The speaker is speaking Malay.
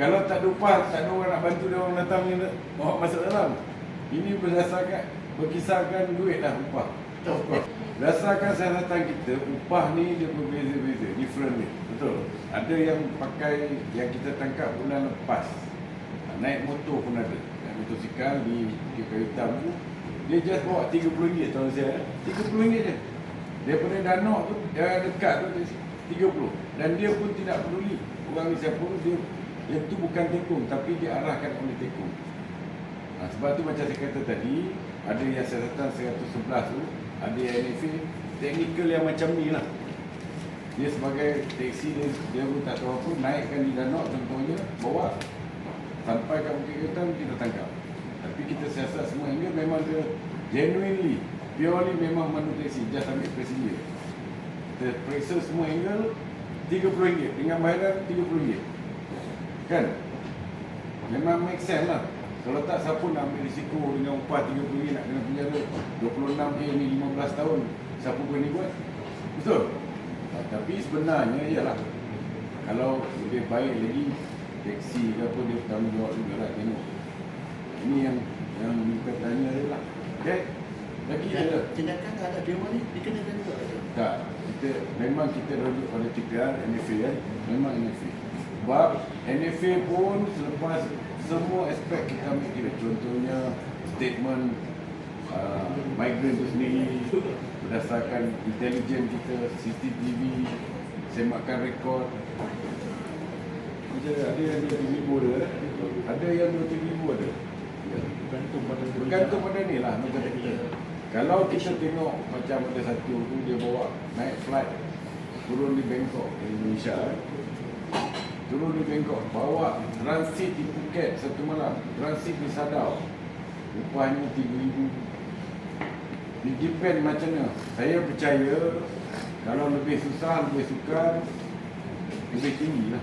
Kalau tak ada upah, tak ada orang nak bantu dia orang datang ni bawa masuk dalam. Ini berdasarkan berkisarkan duit lah upah. Berdasarkan siasatan kita, upah ni dia berbeza-beza, different ni. Betul. Ada yang pakai yang kita tangkap bulan lepas. Naik motor pun ada. Naik motosikal di di kayu hitam tu. Dia just bawa RM30 tahu saya. RM30 je. Daripada Danok tu, dia dekat tu dia 30. Dan dia pun tidak peduli orang ni siapa dia yang tu bukan tekung tapi diarahkan oleh tekung. Ha, sebab tu macam saya kata tadi, ada yang siasatan 111 tu, ada yang NFA, teknikal yang macam ni lah. Dia sebagai teksi dia, dia pun tak tahu apa, naikkan di danau contohnya, bawa sampai kat Bukit Ketam kita tangkap. Tapi kita siasat semua ini memang dia genuinely, purely memang manu teksi, just ambil passenger. Kita periksa semua angle, RM30. Dengan bayaran RM30. Kan? Memang make sense lah. Kalau tak siapa nak ambil risiko dengan upah RM30 nak kena penjara 26 eh ni 15 tahun. Siapa berani buat? Betul? Ha, tapi sebenarnya ialah kalau lebih baik lagi teksi ke apa dia bertanggungjawab juga lah tengok. Ini yang yang kita tanya dia lah. Okay? Lagi ada? Tindakan terhadap dewan ni dikenakan juga? Tak. Kita memang kita rujuk pada TPR, NFA kan. Memang NFA. Sebab NFA pun selepas semua aspek kita ambil kira. Contohnya statement uh, migrant itu sendiri berdasarkan intelijen kita, CCTV, semakan rekod. Macam ada yang dua ribu ada, ada yang dua ribu ada. Bergantung pada Bergantung pada ni lah macam kita. Kalau kita tengok macam ada satu tu dia bawa naik flight turun di Bangkok di Indonesia. Turun di Bangkok bawa transit di Phuket satu malam. Transit di Sadao upahnya RM3,000 di depend macam mana. Saya percaya kalau lebih susah lebih sukar lebih tinggi lah